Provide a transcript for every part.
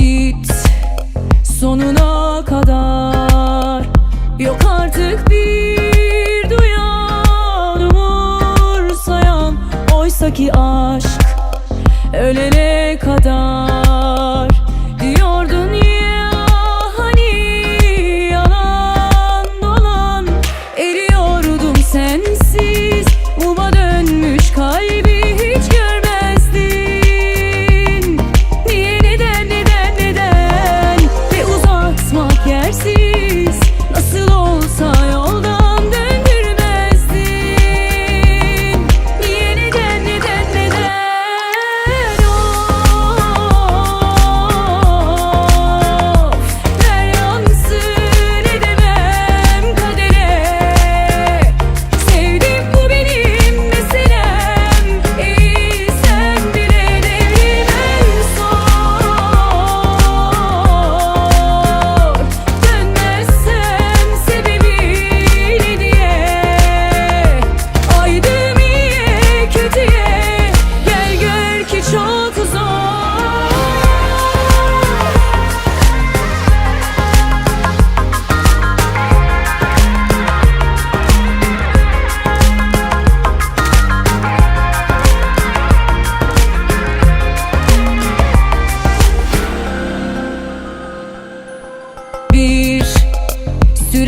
Git sonuna kadar. Yok artık bir duyan umursayan Oysa ki aşk ölene kadar.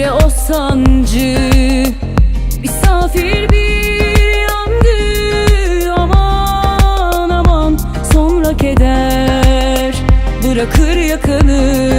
süre o sancı. Misafir bir yandı aman aman. Sonra keder. Bırakır yakanı